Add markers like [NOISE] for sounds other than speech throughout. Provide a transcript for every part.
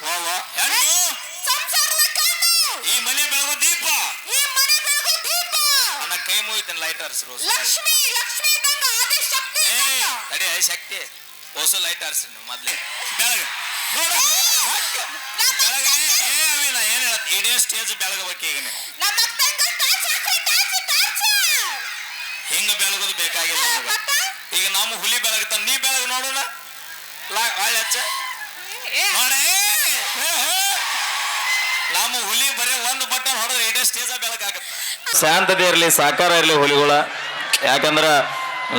ವಾ ಹೆಣ್ಣು ಈ ಮನೆ ಬೆಳಗು ದೀಪ. ನನ್ನ ಕೈ ಮುಗಿತೇನೆ ಲೈಟ್ ಹರಿಸ್ರು ಏ. ತಡಿ ಐ ಶಕ್ತಿ. ಹೊಸ ಲೈಟ್ ನೀವು ಮೊದ್ಲೇ. ಬೆಳಗ ನೋಡ ಬೆಳಗ ಏ ಏನ್ ಇಡೀ ಸ್ಟೇಜ್ ಬೆಳಗಬೇಕು ಈಗ ನೀವು. ಹಿಂಗ ಬೆಳಗೋದು ಬೇಕಾಗಿಲ್ಲ ಈಗ ನಮ್ಮ ಹುಲಿ ಬೆಳಗತ್ತ ನೀ ಬೆಳಗ್ ನೋಡೋಣ. ಲಾ ಹಚ್ಚ ನೋಡೇ ನಮ್ಮ ಹುಲಿ ಬರೀ ಒಂದು ಬಟನ್ ಹೊಡೆದ್ರೆ ಇಡೀ ಸ್ಟೇಜ ಬೆಳಕಾಗತ್ತೆ. ಶಾಂತತೆ ಇರಲಿ ಸಾಕಾರ ಇರಲಿ ಹುಲಿಗಳ. ಯಾಕಂದ್ರ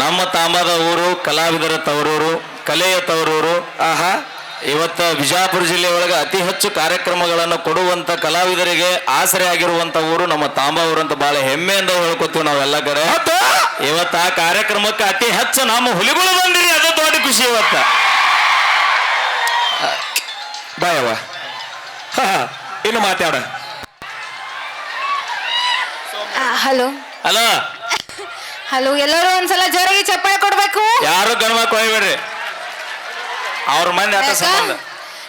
ನಮ್ಮ ತಾಂಬದ ಊರು ಕಲಾವಿದರ ತವರೂರು ಕಲೆಯ ತವರೂರು ಆಹಾ ಇವತ್ತ ವಿಜಯಪುರ ಜಿಲ್ಲೆ ಒಳಗೆ ಅತಿ ಹೆಚ್ಚು ಕಾರ್ಯಕ್ರಮಗಳನ್ನು ಕೊಡುವಂತ ಕಲಾವಿದರಿಗೆ ಆಸರೆ ಆಗಿರುವಂತ ಊರು ನಮ್ಮ ತಾಂಬಾ ಊರು ಅಂತ ಬಹಳ ಹೆಮ್ಮೆಯಿಂದ ಹೇಳ್ಕೊತೀವಿ ನಾವೆಲ್ಲ ಕಡೆ ಇವತ್ತ ಆ ಕಾರ್ಯಕ್ರಮಕ್ಕೆ ಅತಿ ಹೆಚ್ಚು ನಮ್ಮ ಹುಲಿಗಳು ಬಂದಿರಿ ಅದು ದೊಡ್ಡ ಖುಷಿ ಇವತ್ತ. ಬಾಯವ್ವ ಹಾ ಇನ್ನು ಮಾತಾಡ ಹಲೋ. ಹಲೋ ಹಲೋ ಎಲ್ಲರೂ ಒಂದ್ಸಲ ಜೋರಾಗಿ ಚಪ್ಪಾಳೆ ಕೊಡ್ಬೇಕು? ಯಾರು ಗಣಮಕ್ ಹೋಗ್ಬೇಡ್ರಿ ಅವ್ರ ಮಂದಿ ಆತ ಯಾಕ? ಸಂಬಂಧ.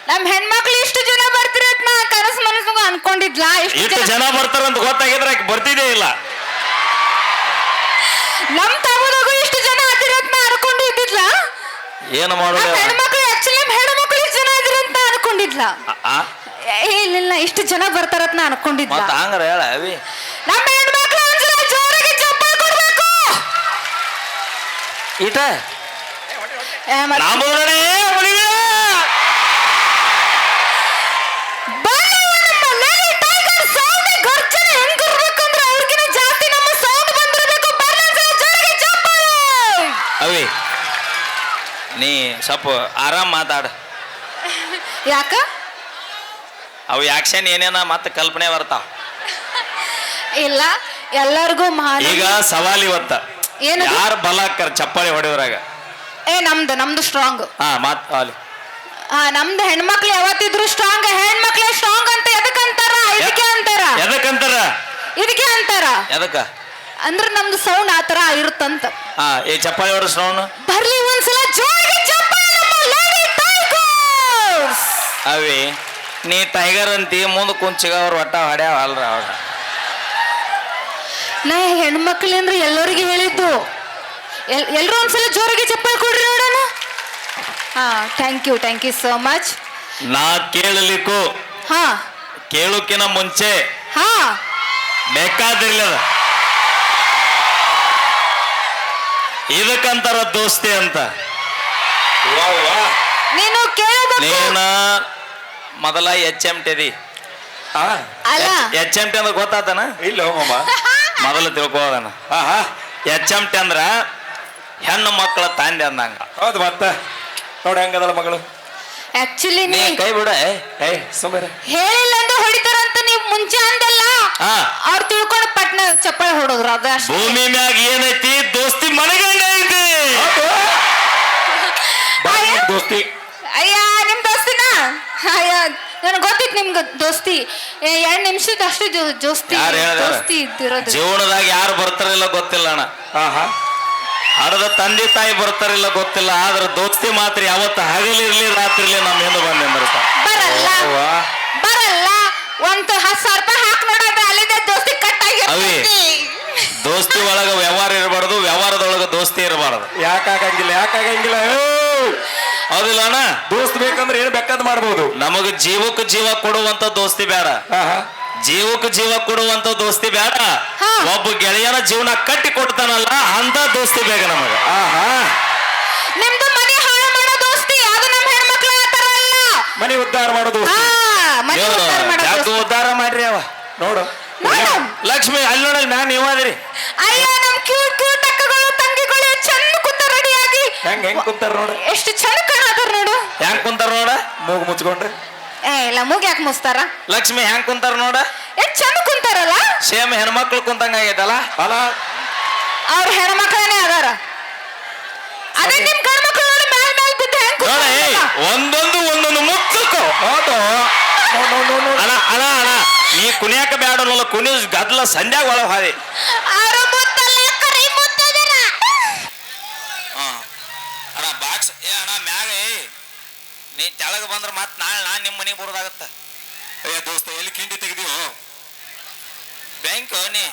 ನಮ್ ಹೆಣ್ಮಕ್ಳು ಇಷ್ಟು ಜನ ಬರ್ತಿರತ್ ನಾ ಕನಸು ಮನಸ್ಸು ಅನ್ಕೊಂಡಿದ್ಲಾ? ಇಷ್ಟು ಜನ ಬರ್ತಾರಂತ ಗೊತ್ತಾಗಿದ್ರೆ ಬರ್ತಿದೇ ಇಲ್ಲ. ನಮ್ ತಮ್ಮದಾಗೂ ಇಷ್ಟು ಜನ ಹತ್ತಿರ ನಾ ಅನ್ಕೊಂಡು ಇದ್ದಿದ್ಲ ಏನು ಮಾಡೋದು? ಹೆಣ್ಮಕ್ಳು ಆಕ್ಚುಲಿ ನಮ್ ಹೆಣ್ಮಕ್ಳು ಇಷ್ಟು ಜನ ಇದ್ರಂತ ಅನ್ಕೊಂಡಿದ್ಲಾ. ಏ, ಇಲ್ಲ ಇಲ್ಲ ಇಷ್ಟು ಜನ ಬರ್ತಾರತ್ ನಾ ಅನ್ಕೊಂಡಿದ್ಲ. ಮತ್ತ ಹಂಗಾರ ಹೇಳ ಅವಿ. ನಮ್ಮ ಹೆಣ್ಮಕ್ಳು ಜೋರಾಗಿ ಚಪ್ಪಾಳೆ ಕೊಡ್ಬೇಕು. ಏ, ಮತ್ತ್ ಅವಿ ನೀ ಸ್ವಲ್ಪ ಆರಾಮ್ ಮಾತಾಡ. ಯಾಕ? ಅವು ಆಕ್ಷನ್ ಏನೇನ ಮತ್ತೆ ಕಲ್ಪನೆ ಬರ್ತಾವ ಇಲ್ಲ ಎಲ್ಲರಿಗೂ ಮಾರ ಈಗ ಸವಾಲ್ ಇವತ್ತ. ಏನು ಯಾರು ಬಲ ಹಾಕ್ತಾರ ಚಪ್ಪಾಳಿ ಹೊಡೆಯೋರಾಗ? ಏ ನಮ್ದು ನಮ್ದು ಸ್ಟ್ರಾಂಗ್ ಹಾ ಮಾತ್ ಅಲ್ಲಿ ಹಾ ನಮ್ದು ಹೆಣ್ಮಕ್ಳು ಯಾವತ್ತಿದ್ರು ಸ್ಟ್ರಾಂಗ್ ಹೆಣ್ಮಕ್ಳೇ ಸ್ಟ್ರಾಂಗ್ ಅಂತ ಎದಕ್ ಅಂತಾರ? ಇದಕ್ಕೆ ಅಂತಾರ? ಎದಕ್ಕಂತಾರ ಇದಕ್ಕೆ ಅಂತಾರ? ಎದಕ್ಕ? ಅಂದ್ರೆ ನಮ್ದು ಸೌಂಡ್ ಆತರ ಇರುತ್ತಂತ. ಹಾ ಈ ಚಪ್ಪಾಳಿ ನೋಡು ಬರ್ಲಿ ಒಂದ್ಸಲ ಜೋರಾಗಿ ಟೈಗರ್ಸ್ ಅವಿ ನೀ ಟೈಗರ್ ಅಂತಿ ಮುಂದೆ ಕುಂಚಿಗ ಅವ್ರ ಒಟ್ಟ ಹೊಡ್ಯಾವ ಅಲ್ರ ಅವ್ರ. ನಾ ಹೆಣ್ಮಕ್ಳು ಅಂದ್ರೆ ಎಲ್ಲರಿಗೆ ಹೇಳಿದ್ದು. ಎಲ್ ಎಲ್ರು ಒಂದ್ಸಲ ಜೋರಾಗಿ ಚಪ್ಪಾಳೆ ಕೊಡ್ರಿ ನೋಡೋಣ. ಹಾ thank you thank you so much ನಾ ಕೇಳಲಿಕ್ಕೂ ಹಾ. ಕೇಳೋಕಿನ ಮುಂಚೆ ಹಾ. ಬೇಕಾದಿರ್ಲಿ ಅದ ಇದಕ್ಕಂತಾರ ದೋಸ್ತಿ ಅಂತ. ನೀನು ಕೇಳಬೇಕು ನೀನ ಮೊದಲ ಎಚ್ ಎಂ ಟಿ ಅಲ್ಲ. ಎಚ್ ಎಂ ಟಿ ಅಂದ್ರೆ ಗೊತ್ತಾತನ? ಇಲ್ಲ ಹೋಗಮ್ಮ [LAUGHS] ಮೊದಲು ತಿಳ್ಕೋದನ ಆಹಾ ಹಾ ಎಚ್ ಎಂ ಟಿ ಅಂದ್ರ ಹೆಣ್ಣು ಮಕ್ಕಳ ತಂದೆ ಅಂದಂಗ. ಹೌದು ಮತ್ತ. ನೋಡಿ ಹೆಂಗದಲ್ಲ ಮಗಳು. ಆಕ್ಚುಲಿ ನೀ ನೀ ಕೈ ಬಿಡ. ಏಯ್ ಸುಮ್ಮನೆ ಹೇಳಿಲ್ಲ ಅಂದ್ರೆ ಹೊಡಿತಾರಂತ ನೀವು ಮುಂಚೆ ಅಂದಲ್ಲ. ಹಾ. ಅವ್ರು ತಿಳ್ಕೊಂಡು ಪಟ್ನ ಚಪ್ಪಾಳೆ ಹೊಡೋದ್ರು ಅದು ಅಷ್ಟೇ. ಭೂಮಿ ಮ್ಯಾಗ ಏನೈತಿ ದೋಸ್ತಿ ಮನಗಂಡ ಐತಿ ಅಯ್ಯ. ದೋಸ್ತಿ ಅಯ್ಯ ನಿಮ್ ದೋಸ್ತಿನ ಅಯ್ಯ ನನಗೆ ಗೊತ್ತಿತ್ತು ನಿಮ್ಗೆ ದೋಸ್ತಿ ಎರಡು ನಿಮಿಷದ ಅಷ್ಟು ಜೋ- ದೋಸ್ತಿ ಯಾರು? ದೋಸ್ತಿ ಇದ್ದಿರೋದು ಜೀವನದಾಗ ಯಾರು ಬರ್ತಾರಿಲ್ಲ ಗೊತ್ತಿಲ್ಲ ಅಣ್ಣ ಆಹಾ. ಹಡದ ತಂದೆ ತಾಯಿ ಬರ್ತಾರಿಲ್ಲ ಗೊತ್ತಿಲ್ಲ ಆದ್ರೆ ದೋಸ್ತಿ ಮಾತ್ರ ಯಾವತ್ತು ಹಗಲಿರ್ಲಿ ರಾತ್ರಿ ಇರ್ಲಿ ನಮ್ಮ ಹಿಂದೆ ಬಂದೆ ಬರಲ್ಲ ಅವ್ವಾ. ಬರಲ್ಲ ಒಂದು ಹತ್ತು ಸಾವಿರ ರೂಪಾಯಿ ಹಾಕಿ ನೋಡೋದು ಅಲ್ಲಿದೆ ದೋಸ್ತಿ ಕಟ್ ಅವಿ. ಆಗಿರ್ತೈತಿ ದೋಸ್ತಿ ಒಳಗ ವ್ಯವಹಾರ ಇರಬಾರ್ದು ವ್ಯವಹಾರದೊಳಗ ದೋಸ್ತಿ ಇರಬಾರ್ದು ಯಾಕಾಗಂಗಿಲ್ಲ ಯಾಕಾಗಂಗಿಲ್ಲ! ಹೌದಿಲ್ಲ ಅಣ್ಣ. ದೋಸ್ತ್ ಬೇಕಂದ್ರೆ ಏನ್ ಬೇಕಾದ್ ಮಾಡ್ಬೋದು. ನಮಗ ಜೀವಕ್ಕೆ ಜೀವ ಕೊಡುವಂತ ದೋಸ್ತಿ ಬೇಡ. ಜೀವಕ್ಕೆ ಜೀವ ಕೊಡುವಂತ ದೋಸ್ತಿ ಬೇಡ. ಒಬ್ಬ ಗೆಳೆಯನ ಜೀವನ ಕಟ್ಟಿ ಕೊಡ್ತಾನಲ್ಲ ಅಂತ ದೋಸ್ತಿ ಬೇಗ ನಮಗ. ನಿಮ್ದು ಮನೆ ಹಾಳು ಮಾಡೋ ದೋಸ್ತಿ ಅದು ನಮ್ಮ ಹೆಣ್ಮಕ್ಳು ಆ ಥರ ಅಲ್ಲ. ಮನೆ ಉದ್ಧಾರ ಮಾಡೋ ದೋಸ್ತಿ. ಹಾ ಮನೆ ದೇವ್ರು ಉದ್ಧಾರ ಮಾಡೋ ಯಾಕೆ ಉದ್ಧಾರ ಮಾಡ್ರಿ ಅವ. ನೋಡು. ನೋಡು. ಲಕ್ಷ್ಮಿ ಅಲ್ಲಿ ನೋಡಲ್ ಮ್ಯಾನ್ ನೀವಾದ್ರಿ ಅಯ್ಯ ಹೆಂಗ್ ಹೆಂಗ್ ಕುಂತಾರ ನೋಡು. ಎಷ್ಟು ಚಂದ ಕಾಣತಾರ ನೋಡು. ಹೆಂಗ್ ಕುಂತಾರ ನೋಡ? ಮೂಗು ಮುಚ್ಕೊಂಡು. ಏ ಇಲ್ಲ ಮೂಗ್ ಯಾಕೆ ಮುಸ್ತಾರ ಲಕ್ಷ್ಮಿ ಹೆಂಗ್ ಕುಂತಾರ ನೋಡ? ಎಷ್ಟು ಚಂದ ಕುಂತಾರಲ್ಲ? ಸೇಮ್ ಹೆಣ್ಮಕ್ಳು ಕುಂತಂಗ ಆಗೈತಲ್ಲ? ಅಲ್ಲ. ಅವ್ರ ಹೆಣ್ಮಕ್ಳನೇ ಅದಾರ. ಅದೇ ನಿಮ್ ಗಂಡ್ಮಕ್ಳು ನೋಡಿ ಮ್ಯಾಲ್ ಮ್ಯಾಲ್ ಬಿದ್ದು ಹೆಂಗ್ ನೋಡ ಏಯ್ ಕೂತಾರಲ್ಲ? ಒಂದೊಂದು ಒಂದೊಂದು ಮುಚ್ಚುಕೋ. ಹೌದು. ಅಣ್ಣ ಅಣ್ಣ ಅಣ್ಣ ನೀ ಕುಣಿಯಾಕ ಬ್ಯಾಡಲ್ಲ ಕುಣಿ ಗದ್ಲ ಸಂಧ್ಯಾಗ ಒಳ ಹಾದಿ ಮುತ್ತಲ್ಲ ಕರಿ ಮುತ್ತದರ ಅಣ್ಣ ಬಾಕ್ಸ್ ಏ ಅಣ್ಣ ಮ್ಯಾಗ ಏ ನೀ ತೆಳಗ ಮತ್ತೆ ಮತ್ ನಾಳೆ ನಾನ್ ನಿಮ್ಮ ಮನೆಗೆ ಬರೋದಾಗತ್ತ. ಏ ದೋಸ್ತ ಎಲ್ಲಿ ಕಿಂಡಿ ತೆಗ್ದೀವ ಬ್ಯಾಂಕ್ ನೀ.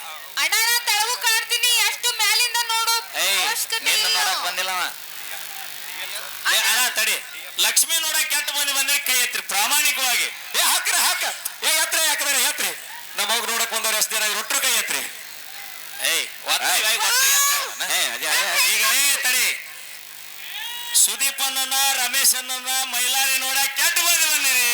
ಅಣ್ಣ ನಾ ತೆಳಗು ಕಾಣ್ತೀನಿ ಅಷ್ಟು ಮ್ಯಾಲಿಂದ ನೋಡು. ಏಯ್ ನಿನ್ನ ಇಲ್ಲ. ನೋಡಕ್ ಬಂದಿಲ್ಲ ಅವ. ಏ ಅಣ್ಣ. ತಡಿ. ಲಕ್ಷ್ಮಿ ನೋಡಕ್ ಕೆಟ್ಟ ಮಂದಿ ಬಂದ್ರೆ ಕೈ ಎತ್ರಿ ಪ್ರಾಮಾಣಿಕವಾಗಿ. ಏ ಹಾಕ್ರ ಹಾಕ. ಏ ಯಾತ್ರೆ ಯಾಕಂದ್ರೆ ಯಾತ್ರೆ ನಮ್ಮ ಹೋಗಿ ನೋಡಕ್ ಬಂದವ್ರು ಎಷ್ಟು ಜನ ರೊಟ್ರು ಕೈ ಎತ್ರಿ. ಏಯ್ ಒತ್ತಿ ಬಾಯಿಗೆ ಒತ್ತಿ ಎತ್ರಿ. ಏ ಅದೇ ಅದೇ. ಈಗ ಏ ತಡಿ. ಸುದೀಪ್ ಅಣ್ಣನ ರಮೇಶ್ ಅಣ್ಣನ ಮೈಲಾರಿ ನೋಡ ಕೆಟ್ಟ ಬಂದು ಬಂದಿರಿ!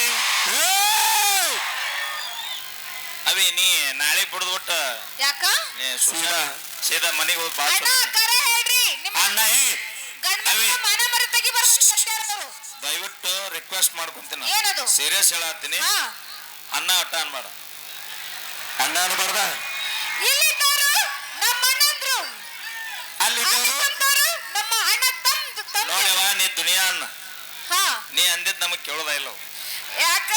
ಅವಿ ನೀ ನಾಳೆ ಬಿಡ್ದು ಬಿಟ್ಟು ಯಾಕ? ನೀ ಸೀದಾ. ಮನೆಗೆ ಹೋಗಿ ಬಾ ಅಣ್ಣ ಕರೆ ಹೇಳ್ರಿ. ನಿಮ್ಮ ಅಣ್ಣ ಏ ಗಂಡ ಅವಿ. ಮನ ಮರ ತೆಗಿ ಬರ್ತಾರೆ ದಯವಿಟ್ಟು ರಿಕ್ವೆಸ್ಟ್ ಮಾಡ್ಕೊಂತೀನಿ ಏನದು? ಸೀರಿಯಸ್ ಹೇಳತ್ತೀನಿ. ಹಾ. ಅನ್ನ ಅಟ್ಟ ಅನ್ಬೇಡ. ಅಣ್ಣ ಅನ್ಬಾರ್ದ? ನಮ್ಮ ಅಣ್ಣಂದ್ರು ಅಲ್ಲಿ ಅಲ್ಲಿ ನೋಡ್ಯವ ನೀ ದುನಿಯಾ ಅನ್ನ. ಹಾ. ನೀ ಅಂದಿದ್ ನಮಗ್ ಕೇಳೋದ ಇಲ್ಲ ಯಾಕ?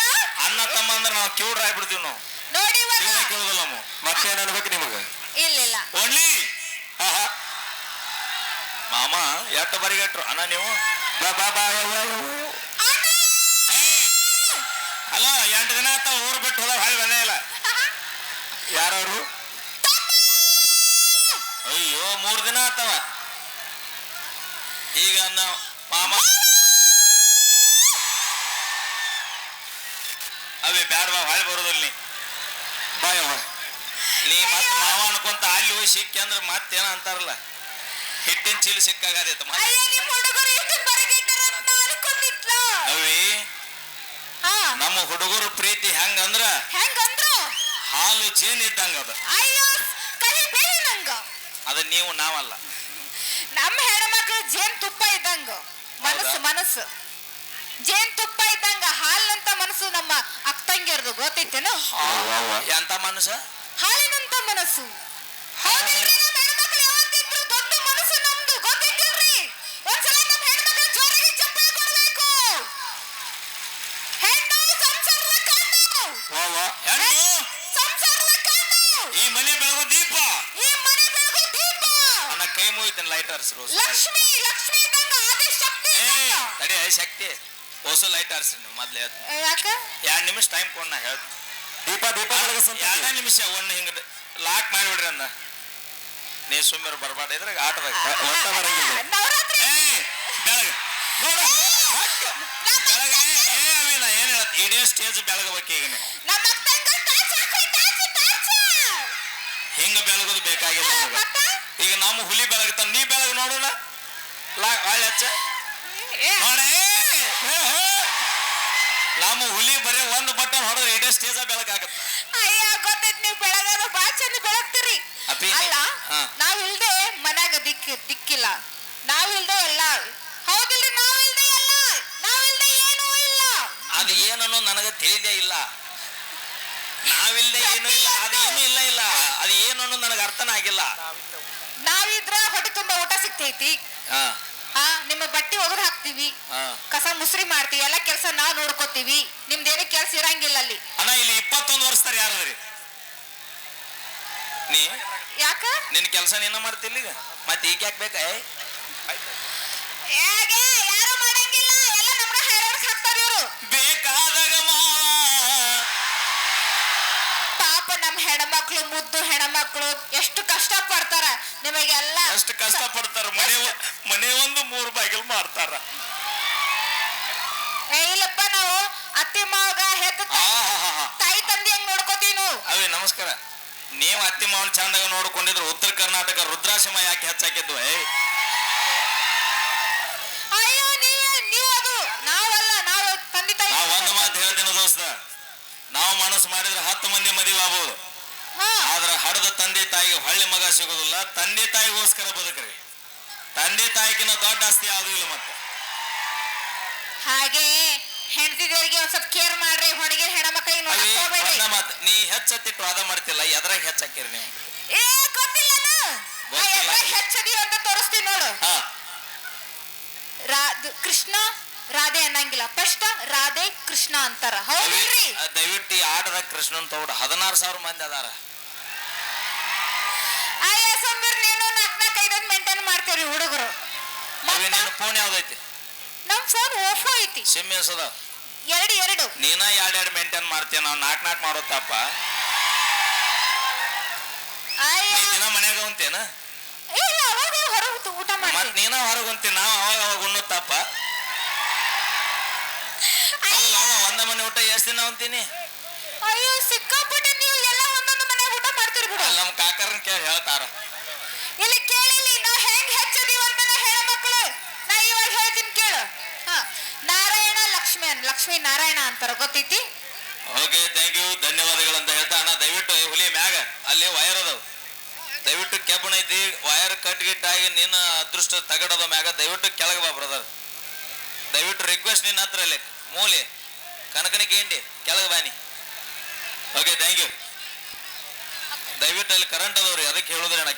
ಅನ್ನ ತಮ್ಮ ಅಂದ್ರೆ ನಾವು ಕಿವ್ಡ್ರ ಆಗ್ಬಿಡ್ತೀವಿ ನಾವು. ನೋಡಿ ಇವಾಗ. ಕಿವ್ನ ಕೇಳೋದಿಲ್ಲ ನಾವು ಮತ್ತೇನ್ ಅನ್ಬೇಕು ನಿಮಗ? ಇಲ್ಲ ಓನ್ಲಿ. ಮಾಮ ಎಟ್ಟ ಬರಿಗೆಟ್ರು ಅಣ್ಣ ನೀವು? ಬಾ ಬಾ ಬಾ ಯವ್ವ, ಯವ್ವ, ಯವ್ವ. ಎಂಟು ದಿನ ಆತ ಊರ್ ಬಿಟ್ಟು ಹೋದ ಹೊಳಿ ಬಂದೇ ಇಲ್ಲ. ಯಾರವ್ರು? ಅಯ್ಯೋ ಮೂರ್ ದಿನ ಆತವ. ಈಗ ನಾವು ಮಾಮ. ಅವೇ ಬ್ಯಾಡ್ವಾ ಹಾಳೆ ಬರೋದಿಲ್ಲ ನೀ ಬಾ ಯವ್ವ ನೀ ಮತ್ತೆ ಮಾವ ಅನ್ಕೊಂತ ಅಲ್ಲಿ ಹೋಗಿ ಸಿಕ್ಕಿ ಅಂದ್ರೆ ಮತ್ತೇನ ಅಂತಾರಲ್ಲ? ಹಿಟ್ಟಿನ ಚೀಲ ಸಿಕ್ಕಾಗದೈತ ಮತ್ತೆ. ಅವಿ ನಮ್ಮ ಹುಡುಗರು ಪ್ರೀತಿ ಹೆಂಗಂದ್ರ ಹೆಂಗಂದ್ರು ಹಾಲು ಚೇನ್ ಇದ್ದಂಗ ಅದ. ಅಯ್ಯೋ ಕಹಿ ಬೇಯಿ ನಂಗ. ಅದ ನೀವು ನಾವಲ್ಲ. ನಮ್ಮ ಹೆಣ್ಮಕ್ಳು ಜೇನ್ ತುಪ್ಪ ಇದ್ದಂಗ ಮನಸ್ಸು? ಮನಸ್ಸು ಜೇನ್ ತುಪ್ಪ ಇದ್ದಂಗ ಹಾಲಿನಂತ ಮನಸ್ಸು ನಮ್ಮ ಅಕ್ಕಂಗಿರ್ದು ಗೊತ್ತೈತೇನು. ಎಂತ ಮನಸ್ಸು ಹಾಲಿನಂತ ಮನಸ್ಸು ಹೌದಿಲ್ರಿ ನಮ್ಮ ಹೆಣ್ಮಕ್ಳು ಯಾವತ್ತಿದ್ರು ದೊಡ್ಡ ಮನಸ್ಸು ನಮ್ದು ಗೊತ್ತೈತಿಲ್ರಿ ಒಂದ್ಸಲ ನಮ್ಮ ಹೆಣ್ಮಕ್ಳು ಜೋರಾಗಿ ಚಪ್ಪಾಳೆ ಕೊಡ್ಬೇಕು ಹೆಣ್ಣು ಸಂಸಾರದ ಕಣ್ಣು ಅವ್ವ, ಹೆಣ್ಣು ಸಂಸಾರದ ಕಣ್ಣು ಈ ಮನೆ ಬೆಳಗು ದೀಪ ಈ ಮನೆ ಬೆಳಗು ದೀಪ ನನ್ನ ಕೈ ಮುಗಿತೀನಿ ಲೈಟ್ ಲಕ್ಷ್ಮಿ ಲಕ್ಷ್ಮಿ. ಇದ್ದಂಗ ಆದಿ ಶಕ್ತಿ ಏ ಇದ್ದಂಗ. ತಡಿ ಐ ಶಕ್ತಿ. ಹೊಸ ಲೈಟ್ ಹರಿಸಿ ನೀವು ಮೊದ್ಲು ಹೇಳ್ತೀನಿ. ಯಾಕ? ಎರಡು ನಿಮಿಷ ಟೈಮ್ ಕೊಡ್ ನಾ ಹೇಳ್ತೀನಿ. ದೀಪ ದೀಪ ಬೆಳಗಿಸಂತ ಎರಡ ನಿಮಿಷ ಒಂದು ಹಿಂಗ ಲಾಕ್ ಮಾಡಿಬಿಡ್ರಿ ಅಂದ ನೀ ಸುಮ್ಮನೆ ಬರಬಾರ್ದು. ಇದ್ರಾಗ ಆಟದಾಗ ಒಟ್ಟ ಬರಂಗಿಲ್ಲ. ನವರಾತ್ರಿ. ಏ ಬೆಳಗ ನೋಡ ಬೆಳಗ ಏ ಅವಿನ ಏನು ಹೇಳತ್? ಇಡೀ ಸ್ಟೇಜ್ ಬೆಳಗಬೇಕು ಈಗ ನೀವು ನಮ್ಮ ಅಕ್ಕಂಗ ಟಾರ್ಚ್ ಹಾಕ್ರಿ ಟಾರ್ಚ್ ಟಾರ್ಚ್. ಹಿಂಗ ಬೆಳಗೋದು ಬೇಕಾಗಿಲ್ಲ ನಮಗ. ಈಗ ನಮ್ಮ ಹುಲಿ ಬೆಳಗ್ತಾನ ನೀ ಬೆಳಗ್ ನೋಡೋಣ. ಹಚ್ಚ. ನಮ್ಮ ಹುಲಿ ಬರೀ ಒಂದು ಬಟನ್ ಹೊಡೆದ್ರೆ ಇಡೀ ಸ್ಟೇಜ ಬೆಳಗಾಗತ್ತೀರಿ ಅಯ್ಯ ಗೊತ್ತೈತ್ ನೀವು ಬೆಳಗಾದ ಬಾಳ ಚಂದ ಬೆಳಗ್ತೀರಿ. ಅಲ್ಲ. ನಾವಿಲ್ದೆ ಮನ್ಯಾಗ ದಿಕ್ ದಿಕ್ಕಿಲ್ಲ. ನಾವಿಲ್ದೆ ಎಲ್ಲ. ಹೌದಿಲ್ರಿ ನಾವಿಲ್ದೆ ಎಲ್ಲ. ನಾವಿಲ್ದೆ ಏನೂ ಇಲ್ಲ. ಅದು ಏನನ್ನೋ ನನಗೆ ತಿಳಿದೇ ಇಲ್ಲ. ನಾವಿಲ್ದೆ ಏನೂ ಇಲ್ಲ ಅದು ಏನೂ ಇಲ್ಲ ಇಲ್ಲ. ಅದು ಏನು ಅನ್ನೋದು ನನಗೆ ಅರ್ಥನ ಆಗಿಲ್ಲ ನಾವಿದ್ರ ಹೊಟ್ಟೆ ತುಂಬಾ ಊಟ ಸಿಗ್ತೈತಿ. ಹಾ. ಹಾ ನಿಮ್ಮ ಬಟ್ಟೆ ಒಗದ್ ಹಾಕ್ತಿವಿ. ಹಾ. ಕಸ ಮುಸ್ರಿ ಮಾಡ್ತೀವಿ. ಎಲ್ಲ ಕೆಲಸ ನಾವ್ ನೋಡ್ಕೋತೀವಿ. ಏನೇ ಕೆಲಸ ಇರಂಗಿಲ್ಲ ಅಲ್ಲಿ. ಅಣ್ಣ ಇಲ್ಲಿ ಇಪ್ಪತ್ತೊಂದು ವರ್ಷದಾರ ಯಾರದ್ರಿ ನೀ? ಯಾಕ? ನಿನ್ನ ಕೆಲಸ ನೀನ ಮಾಡ್ತಿಲ್ಲ ಈಗ. ಮತ್ತೆ ಈಗ ಯಾಕೆ ಬೇಕಾ ಏ? ಹೇಗೆ? ಯಾರು ಮಾಡಂಗಿಲ್ಲ ಎಲ್ಲ ನಮ್ಗ ಹೈರಾಣಕ್ ಹಾಕ್ತಾರ ಇವ್ರು ಬೇಕಾದಾಗ ಹೆಣ್ಮಕ್ಳು ಮುದ್ದು ಹೆಣ್ಮಕ್ಳು ಎಷ್ಟು ಕಷ್ಟ ಪಡ್ತಾರ ನಿಮಗೆಲ್ಲ ಎಷ್ಟು ಕಷ್ಟ ಪಡ್ತಾರ ಮನೆ ಮನೆ ಒಂದು ಮೂರು ಬಾಗಿಲು ಮಾಡ್ತಾರ ಏ, ಇಲ್ಲಪ್ಪ ನಾವು ಅತ್ತಿ ಮಾವಗ ಹೆತ್ತ ತಾಯಿ- ತಂದೆ ಹೆಂಗ್ ನೋಡ್ಕೋತೀವಿ ನಾವು? ಅವೇ ನಮಸ್ಕಾರ. ನೀವು ಅತ್ತಿ ಮಾವನ ಚಂದಾಗ ನೋಡ್ಕೊಂಡಿದ್ರು ಉತ್ತರ ಕರ್ನಾಟಕ ರುದ್ರಾಶ್ರಮ ಯಾಕೆ ಹೆಚ್ಚಾಕಿದ್ವು ಏ ಅಯ್ಯೋ ನೀವೇ ನೀವು ಅದು ನಾವಲ್ಲ ನಾವು ತಂದೆ ತಾಯಿ ನಾವು ಒಂದು ಮಾತು ಹೇಳ್ತೀನಿ ದೋಸ್ತ ನಾವು ಮನಸ್ಸು ಮಾಡಿದ್ರೆ ಹತ್ತು ಮಂದಿ ಮದುವೆ ಆಗ್ಬೋದು ಹಾ ಆದ್ರೆ ಹಡದ ತಂದೆ ತಾಯಿಗೆ ಹೊಳ್ಳಿ ಮಗ ಸಿಗೋದಿಲ್ಲ ತಂದೆ ತಾಯಿಗೋಸ್ಕರ ಬದುಕ್ರಿ. ತಂದೆ ತಾಯಿಗಿನ ದೊಡ್ಡ ಆಸ್ತಿ ಯಾವುದೂ ಇಲ್ಲ ಮತ್ತೆ. ಹಾಗೆ ಹೆಂಡತಿದವರಿಗೆ ಒಂದ್ ಸ್ವಲ್ಪ ಕೇರ್ ಮಾಡ್ರಿ ಹೊಡಗಿ ಹೆಣ್ಮಕ್ಳಿಗೆ ನೋಡಕ್ ಮಾತು ನೀ ಹೆಚ್ಚತ್ತಿಟ್ಟು ವಾದ ಮಾಡ್ತಿಲ್ಲ ಎದ್ರಾಗ ಹೆಚ್ಚಾಕಿರಿ ನೀವು? ಏ ಗೊತ್ತಿಲ್ಲ. ಹೆಚ್ಚದಿವಿ ಅಂತ ತೋರಿಸ್ತೀನಿ ನೋಡು. ಹಾ. ರಾ- ಕೃಷ್ಣ ರಾಧೆ ಅನ್ನಂಗಿಲ್ಲ. ಫಸ್ಟ್ ರಾಧೆ ಕೃಷ್ಣ ಅಂತಾರ. ಹೌದ್ರಿ ದಯವಿಟ್ಟು- ಆಡದ ಕೃಷ್ಣನ್ ತಗೊಂಡು ಹದಿನಾರು ಸಾವಿರ ಮಂದಿ ಅದಾರ ಅಯ್ಯ ಸುಂದರ್ ನೀನು ನಾಲ್ಕು ನಾಲ್ಕು ಐದೈದು ಮೇಂಟೈನ್ ಮಾಡ್ತೀರಿ ಹುಡುಗರು. ಫೋನ್ ಯಾವ್ದೈತಿ? ನಮ್ ಫೋನ್ ಓಫೋ ಐತಿ. ಸಿಮ್ ಎಸದ ಎರಡು ಎರಡು. ನೀನ ಎರಡ್ ಎರಡು ಮೇಂಟೈನ್ ಮಾಡ್ತೀಯ ನಾವು ನಾಲ್ಕು ನಾಲ್ಕು ಮಾಡೋತಪ್ಪ ದಿನ ಮನ್ಯಾಗ ಉಂತೇನ ಇಲ್ಲ ಅವಾಗ ಹೊರಗೆ ಊಟ ಮತ್ ಮಾಡ್ತೀನಿ ನೀನ ಹೊರಗೆ ಉಂತಿ ನಾವು ಅವಾಗ ಅವಾಗ ಉಣ್ಣುತ್ತಪ್ಪ. ಒಂದ ಮನೆ ಊಟ ಎಷ್ಟು ದಿನ ಉಂತೀನಿ ಅಯ್ಯೋ ಸಿಕ್ಕಾಪಟ್ಟೆ ನೀವು ಎಲ್ಲ ಒಂದೊಂದು ಮನೆ ಊಟ ಮಾಡ್ತೀರಿ ಬಿಡು. ಅಲ್ಲಿ ನಮ್ಮ ಕಾಕರನ್ ಕೇಳಿ ಹೇಳ್ತಾರ. ಇಲ್ಲಿ ಕೇಳಿಲಿ ನಾ ಹೆಂಗ್ ಹೆಚ್ಚದೀವ ಅಂತ ಹೇಳ ಮಕ್ಕಳು? ನಾ ಇವಾಗ ಹೇಳ್ತೀನಿ ಕೇಳು. ನಾರಾಯಣ ಲಕ್ಷ್ಮಿ ನಾರಾಯಣ ಅಂತಾರ, ಗೊತ್ತೈತಿ? ಓಕೆ ಥ್ಯಾಂಕ್ ಯು ಧನ್ಯವಾದಗಳು ಅಂತ ಹೇಳ್ತಾ, ಅಣ್ಣ, ದಯವಿಟ್ಟು ಹುಲಿ ಮ್ಯಾಗ, ಅಲ್ಲಿ ವೈರ್ ಅದಾವ. ದಯವಿಟ್ಟು ಕೆಬ್ಬಣ ಐತಿ ವೈರ್ ಕಟ್ ನಿನ್ನ ಅದೃಷ್ಟ ತಗಡದ ಮ್ಯಾಗ, ದಯವಿಟ್ಟು ಕೆಳಗೆ ಬಾ ಬ್ರದರ್ ದಯವಿಟ್ಟು ರಿಕ್ವೆಸ್ಟ್ ನಿನ್ನ ಹತ್ರ ಇಲ್ಲಿ ಮೂಲೆ ಕನಕನಿಗೆ ಹಿಂಡಿ ಕೆಳಗೆ ಬಾನಿ ಓಕೆ ಥ್ಯಾಂಕ್ ಯು ದಯವಿಟ್ಟು ಅಲ್ಲಿ ಕರೆಂಟ್ ಅದಾವ್ರಿ, ಅದಕ್ಕೆ ಹೇಳೋದ್ರಿ ಅಣ್ಣ.